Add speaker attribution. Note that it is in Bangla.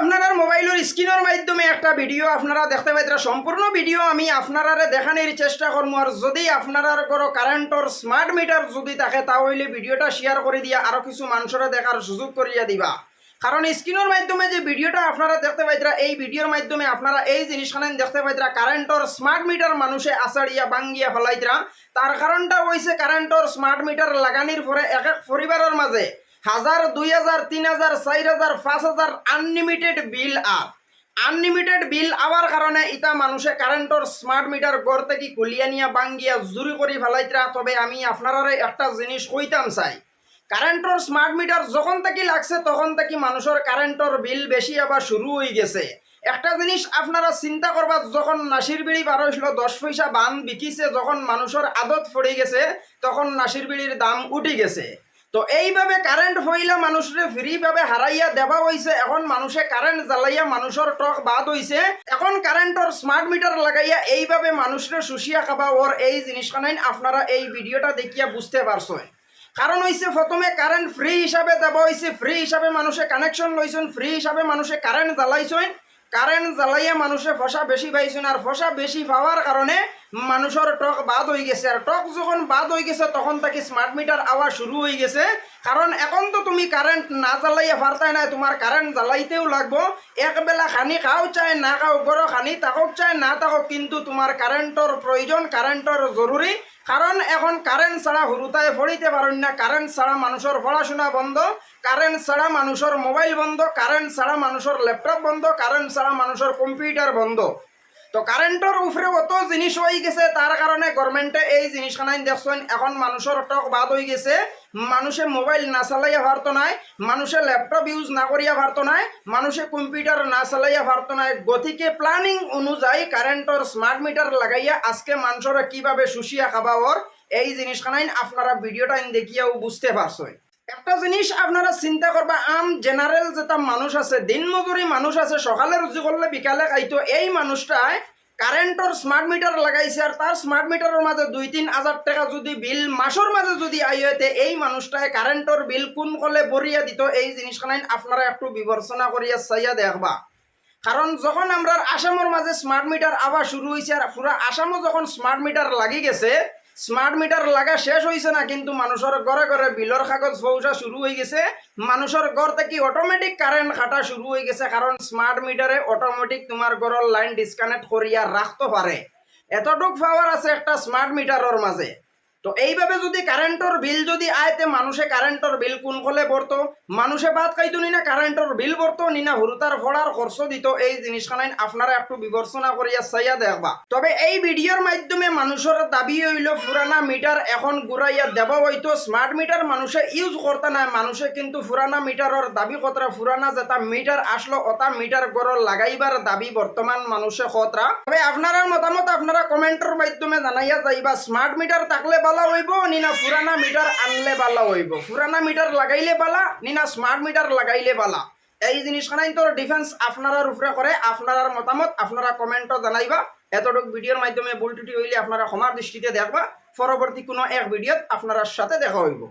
Speaker 1: আপনারা মোবাইলের স্ক্রিনের মাধ্যমে একটা ভিডিও আপনারা দেখতে পাইতরা সম্পূর্ণ ভিডিও আমি আপনারা দেখানোর চেষ্টা করব আর যদি আপনারা কোনো কারেন্টর স্মার্ট মিটার যদি থাকে, তাহলে ভিডিওটা শেয়ার করে দিয়া আরও কিছু মানুষরা দেখার সুযোগ করিয়া দিবা। কারণ স্ক্রিনের মাধ্যমে যে ভিডিওটা আপনারা দেখতে পাইতরা এই ভিডিওর মাধ্যমে আপনারা এই জিনিসখানে দেখতে পাইতরা কারেন্টর স্মার্ট মিটার মানুষে আসাড়িয়া বাঙ্গিয়া ফেলাইতরা। তার কারণটা হয়েছে কারেন্টর স্মার্ট মিটার লাগানির পরে এক এক পরিবারের মাঝে হাজার, দুই হাজার, তিন হাজার, চার হাজার, পাঁচ হাজার unlimited bill up. Unlimited bill our কারণে ইটা মানুষে কারেন্টর স্মার্ট মিটার গড় থেকে কুলিয়া নিয়া বাঙ্গিয়া জুরি করে ফেলাইতরা তবে আমি আপনারা একটা জিনিস কইতাম চাই। কারেন্টর স্মার্ট মিটার যখন থেকে লাগছে, তখন থেকে মানুষের কারেন্টর বিল বেশি আবার শুরু হয়ে গেছে। একটা জিনিস আপনারা চিন্তা করবা যখন নাসির বিড়ি বার হয়েছিল দশ পয়সা বান বিকিছে, যখন মানুষের আদত পড়ে গেছে, তখন নাসির বিড়ির দাম উঠে গেছে। তো এইভাবে কারেন্ট হইলে মানুষের ফ্রি ভাবে হারাইয়া দেওয়া হয়েছে এখন মানুষে কারেন্ট জ্বালাইয়া মানুষের টক বাদ হইছে। এখন কারেন্টর স্মার্ট মিটার লাগাইয়া এইভাবে মানুষের শুষিয়া খাবা ওর এই জিনিসখানাই আপনারা এই ভিডিওটা দেখিয়া বুঝতে পারছ কারণ হইছে, প্রথমে কারেন্ট ফ্রি হিসাবে দেওয়া হয়েছে ফ্রি হিসাবে মানুষে কানেকশন লইছেন ফ্রি হিসাবে মানুষে কারেন্ট জ্বালাইছেন। কারেন্ট জ্বালাইয়া মানুষে ফসা বেশি পাইছেন আর ফসা বেশি পাওয়ার কারণে মানুষের টক বাদ হয়ে গেছে। আর টক যখন বাদ হয়ে গেছে, তখন তাকে স্মার্ট মিটার আওয়া শুরু হয়ে গেছে। কারণ এখন তো তুমি কারেন্ট না জ্বালাইয়া পারতাই না তোমার কারেন্ট জ্বালাইতেও লাগবো। একবেলা খানি খাও চাই, না খাও গরো খানি তাকক চাই, না তাকক, কিন্তু তোমার কারেন্টর প্রয়োজন কারেন্টর জরুরি কারণ এখন কারেন্ট ছাড়া হুরুতায় ফড়িতে পারেন না। কারেন্ট ছাড়া মানুষের পড়াশোনা বন্ধ কারেন্ট ছাড়া মানুষের মোবাইল বন্ধ কারেন্ট ছাড়া মানুষের ল্যাপটপ বন্ধ কারেন্ট ছাড়া মানুষের কম্পিউটার বন্ধ। তো কারেন্টর উপরে অত জিনিস হয়ে গেছে তার কারণে গভর্নমেন্টে এই জিনিসখানাই দেখছেন এখন মানুষের টক বাদ হয়ে গেছে। মানুষে মোবাইল না চালাইয়া পারতো নাই মানুষে ল্যাপটপ ইউজ না করিয়া পারতো নাই মানুষে কম্পিউটার না চালাইয়া পারতো নাই। গতিকে প্ল্যানিং অনুযায়ী কারেন্টর স্মার্ট মিটার লাগাইয়া আজকে মানুষরা কীভাবে শুষিয়া খাবাওয়ার এই জিনিসখানাই আপনারা ভিডিওটা দেখিয়াও বুঝতে পারছেন একটা জিনিস আপনারা চিন্তা করবা, আম জেনারেল যেটা মানুষ আছে দিন মজুরি মানুষ আছে, সকালে রুজি করলে বিকালে খাইতো, এই মানুষটাই কারেন্টর স্মার্ট মিটার লাগাইছে আর তার স্মার্ট মিটারের মাঝে দুই তিন হাজার টাকা যদি বিল মাসের মাঝে যদি আইতে এই মানুষটাই কারেন্টর বিল কোন কলে বরিয়া দিত, এই জিনিসখানাই আপনারা একটু বিবেচনা করিয়া চাইয়া দেখবা। কারণ যখন আমরা আসামের মাঝে স্মার্ট মিটার আবার শুরু হয়েছে আর পুরা আসামও যখন স্মার্ট মিটার লাগি গেছে স্মার্ট মিটার লাগা শেষ হয়েছে না, কিন্তু মানুষের ঘরে ঘরে বিলর কাগজ পৌঁছা শুরু হয়ে গেছে। মানুষের ঘর থেকে অটোমেটিক কারেন্ট খাটা শুরু হয়ে গেছে কারণ স্মার্ট মিটারে অটোমেটিক তোমার ঘরের লাইন ডিসকানেক্ট করিয়া রাখতে পারে এতটুক পাওয়ার আছে একটা স্মার্ট মিটারের মাঝে তো এইভাবে যদি কারেন্টর বিল যদি আয়তে মানুষে কারেন্টর বিল কোন কলে ভরতো মানুষে ভাত খাইতো নি না কারেন্টর বিল ভরতো নি না হুরুতার ভরার খরচ দিত এই জিনিসখানাই আপনারা একটু বিবেচনা করিয়া চাইয়া দেখবা। তবে এই ভিডিওর মাধ্যমে মানুষের দাবি হইল পুরানা মিটার এখন ঘুরাইয়া দেওয়া হইতো স্মার্ট মিটার মানুষে ইউজ করতে নাই। মানুষে কিন্তু পুরানা মিটারের দাবি কতরা পুরানা যেটা মিটার আসলো ওটা মিটার গড় লাগাইবার দাবি বর্তমান মানুষে কতরা তবে আপনারা মতামত আপনারা কমেন্টের মাধ্যমে জানাইয়া যাইবা স্মার্ট মিটার থাকলে বালা হইব, নিনা পুরানা মিটার আনলে বালা হইব। পুরানা মিটার লাগাইলে বালা, নিনা স্মার্ট মিটার লাগাইলে বালা। এই জিনিসখানাই তোর ডিফেন্স আপনারার উপরে করে, আপনারার মতামত, আপনারা কমেন্টও জানাইবা। এতটুক ভিডিওর মাধ্যমে ভুল ত্রুটি হইলে আপনারা ক্ষমার দৃষ্টিতে দেখবা। পরবর্তী কোনো এক ভিডিওত আপনার সাথে দেখা হইব।